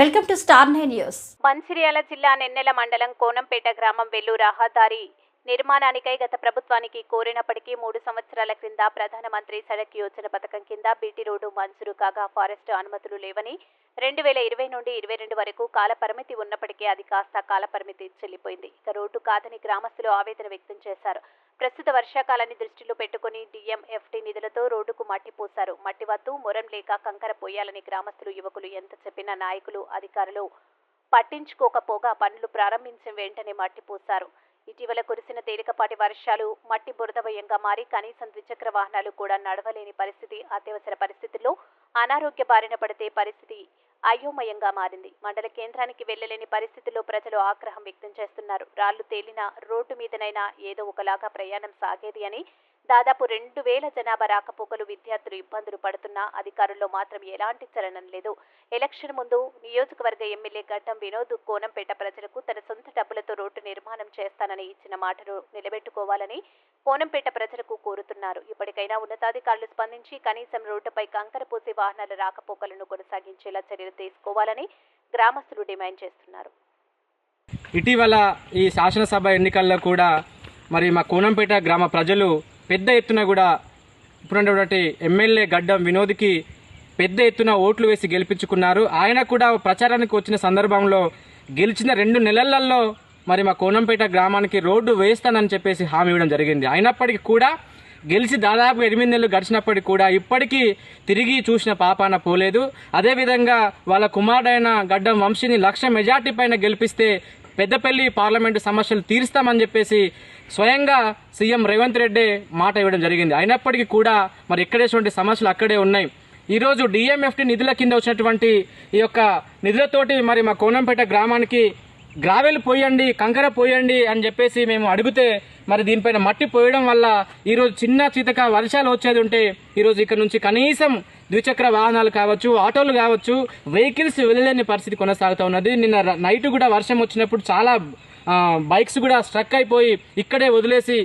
Welcome to star nine news. Mancherial జిల్లా నెన్నెల మండలం కోనంపేట గ్రామం వెల్లు రహదారి నిర్మాణానికై గత ప్రభుత్వానికి కోరినప్పటికీ మూడు సంవత్సరాల క్రింద ప్రధానమంత్రి సడక్ యోజన పథకం కింద బీటీ రోడ్డు మంజూరు కాగా ఫారెస్ట్ అనుమతులు లేవని రెండు వేల ఇరవై నుండి ఇరవై రెండు వరకు కాలపరిమితి ఉన్నప్పటికీ అది కాస్త కాలపరిమితి చెల్లిపోయింది. ఇక రోడ్డు కాదని గ్రామస్తులు ఆవేదన వ్యక్తం చేశారు. ప్రస్తుత వర్షాకాలాన్ని దృష్టిలో పెట్టుకుని డిఎంఎఫ్టీ నిధులతో రోడ్డుకు మట్టి పోశారు. మట్టి వద్దు మొరం లేక కంకర పోయాలని గ్రామస్తులు యువకులు ఎంత చెప్పినా నాయకులు అధికారులు పట్టించుకోకపోగా పనులు ప్రారంభించిన వెంటనే మట్టి పోశారు. ఇటీవల కురిసిన తేలికపాటి వర్షాలు మట్టి బురదవయంగా మారి కనీసం ద్విచక్ర వాహనాలు కూడా నడవలేని పరిస్థితి అత్యవసర పరిస్థితుల్లో అనారోగ్య బారిన పడితే పరిస్థితి అయోమయంగా మారింది. మండల కేంద్రానికి వెళ్ళలేని పరిస్థితుల్లో ప్రజలు ఆగ్రహం వ్యక్తం చేస్తున్నారు. రాళ్ళు తేలిన రోడ్డు మీదనైనా ఏదో ఒకలాగా ప్రయాణం సాగేది అని దాదాపు రెండు వేల జనాభా రాకపోకలు విద్యార్థులు ఇబ్బందులు పడుతున్నా అధికారుల్లో మాత్రం ఎలాంటి చలనం లేదు. ఎలక్షన్ ముందు నియోజకవర్గ ఎమ్మెల్యే ఘట్టం వినోద్ కోనంపేట ప్రజలకు తన సొంత డబ్బులతో రోడ్డు నిర్మాణం చేస్తానని ఇచ్చిన మాటను నిలబెట్టుకోవాలని కోనంపేట ప్రజలకు కోరుతున్నారు. ఇప్పటికైనా ఉన్నతాధికారులు స్పందించి కనీసం రోడ్డుపై కంకర పోసే వాహనాల రాకపోకలను కొనసాగించేలా చర్యలు తీసుకోవాలని గ్రామస్తులు డిమాండ్ చేస్తున్నారు. ఇటీవల ఈ శాసనసభ ఎన్నికల్లో కూడా మరి మా కోనంపేట గ్రామ ప్రజలు పెద్ద ఎత్తున కూడా ఇప్పుడున్నటువంటి ఎమ్మెల్యే గడ్డం వినోద్కి పెద్ద ఎత్తున ఓట్లు వేసి గెలిపించుకున్నారు. ఆయన కూడా ప్రచారానికి వచ్చిన సందర్భంలో గెలిచిన రెండు నెలలలో మరి మా కోనంపేట గ్రామానికి రోడ్డు వేస్తానని చెప్పేసి హామీ ఇవ్వడం జరిగింది. అయినప్పటికీ కూడా గెలిచి దాదాపు ఎనిమిది నెలలు గడిచినప్పటికీ కూడా ఇప్పటికీ తిరిగి చూసిన పాపాన పోలేదు. అదేవిధంగా వాళ్ళ కుమారుడైన గడ్డం వంశీని లక్ష మెజార్టీ పైన గెలిపిస్తే పెద్దపల్లి పార్లమెంటు సమస్యలు తీరుస్తామని చెప్పేసి స్వయంగా సీఎం రేవంత్ రెడ్డి మాట ఇవ్వడం జరిగింది. అయినప్పటికీ కూడా మరి ఎక్కడేటువంటి సమస్యలు అక్కడే ఉన్నాయి. ఈరోజు డిఎంఎఫ్టీ నిధుల కింద వచ్చినటువంటి ఈ యొక్క నిధులతోటి మరి మా కోనంపేట గ్రామానికి గ్రావెల్ పోయండి కంకర పోయండి అని చెప్పేసి మేము అడిగితే మరి దీనిపైన మట్టి పోయడం వల్ల ఈరోజు చిన్న చితక వర్షాలు వచ్చేది ఉంటే ఈరోజు ఇక్కడ నుంచి కనీసం ద్విచక్ర వాహనాలు కావచ్చు ఆటోలు కావచ్చు వెహికల్స్ వెళ్ళలేని పరిస్థితి కొనసాగుతూ ఉన్నది. నిన్న నైట్ కూడా వర్షం వచ్చినప్పుడు చాలా బైక్స్ కూడా స్ట్రక్ అయిపోయి ఇక్కడే వదిలేసి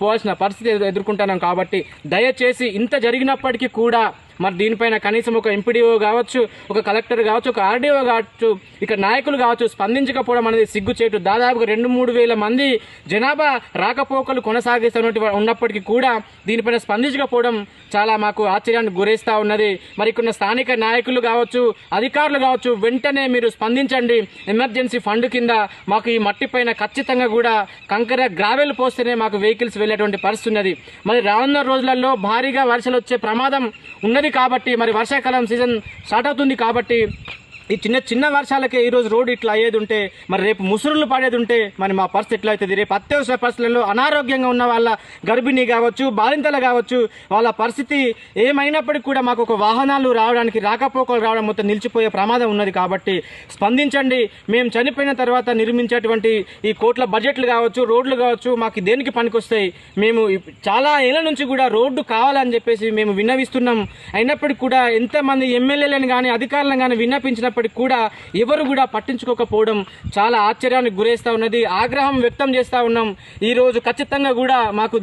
పోవాల్సిన పరిస్థితి ఎదుర్కొంటున్నాం కాబట్టి దయచేసి ఇంత జరిగినప్పటికీ కూడా మరి దీనిపైన కనీసం ఒక ఎంపీడీఓ కావచ్చు ఒక కలెక్టర్ కావచ్చు ఒక ఆర్డీఓ కావచ్చు ఇక నాయకులు కావచ్చు స్పందించకపోవడం అనేది సిగ్గుచేటు. దాదాపుగా రెండు మూడు వేల మంది జనాభా రాకపోకలు కొనసాగిస్తున్నట్టు ఉన్నప్పటికీ కూడా దీనిపైన స్పందించకపోవడం చాలా మాకు ఆశ్చర్యానికి గురేస్తూ ఉన్నది. మరి ఇక్కడ స్థానిక నాయకులు కావచ్చు అధికారులు కావచ్చు వెంటనే మీరు స్పందించండి. ఎమర్జెన్సీ ఫండ్ కింద మాకు ఈ మట్టి పైన ఖచ్చితంగా కూడా కంకర గ్రావెల్ పోస్తేనే మాకు వెహికల్స్ వెళ్ళేటువంటి పరిస్థితి ఉన్నది. మరి రానున్న రోజులలో భారీగా వర్షాలు వచ్చే ప్రమాదం ఉన్నది కాబట్టి మరి వర్షాకాలం సీజన్ స్టార్ట్ అవుతుంది కాబట్టి ఈ చిన్న చిన్న వర్షాలకే ఈరోజు రోడ్ ఇట్లా అయ్యేది ఉంటే మరి రేపు ముసురులు పడేది ఉంటే మరి మా పరిస్థితి ఎట్లా అవుతుంది రేపు అత్యవసర పరిస్థితులలో అనారోగ్యంగా ఉన్న వాళ్ళ గర్భిణీ కావచ్చు బాలింతలు కావచ్చు వాళ్ళ పరిస్థితి ఏమైనప్పటికీ కూడా మాకు ఒక వాహనాలు రావడానికి రాకపోకలు రావడం మొత్తం నిలిచిపోయే ప్రమాదం ఉన్నది కాబట్టి స్పందించండి. మేము చనిపోయిన తర్వాత నిర్మించేటువంటి ఈ కోట్ల బడ్జెట్లు కావచ్చు రోడ్లు కావచ్చు మాకు దేనికి పనికొస్తాయి? మేము చాలా ఏళ్ళ నుంచి కూడా రోడ్డు కావాలని చెప్పేసి మేము విన్నవిస్తున్నాం. అయినప్పటికీ కూడా ఎంతమంది ఎమ్మెల్యేలను కానీ అధికారులను కానీ విన్నపించిన అయినప్పటికీ కూడా ఎవరు కూడా పట్టించుకోకపోవడం చాలా ఆశ్చర్యానికి గురేస్తా ఉన్నది. ఆగ్రహం వ్యక్తం చేస్తా ఉన్నాం. ఈ రోజు ఖచ్చితంగా కూడా మాకు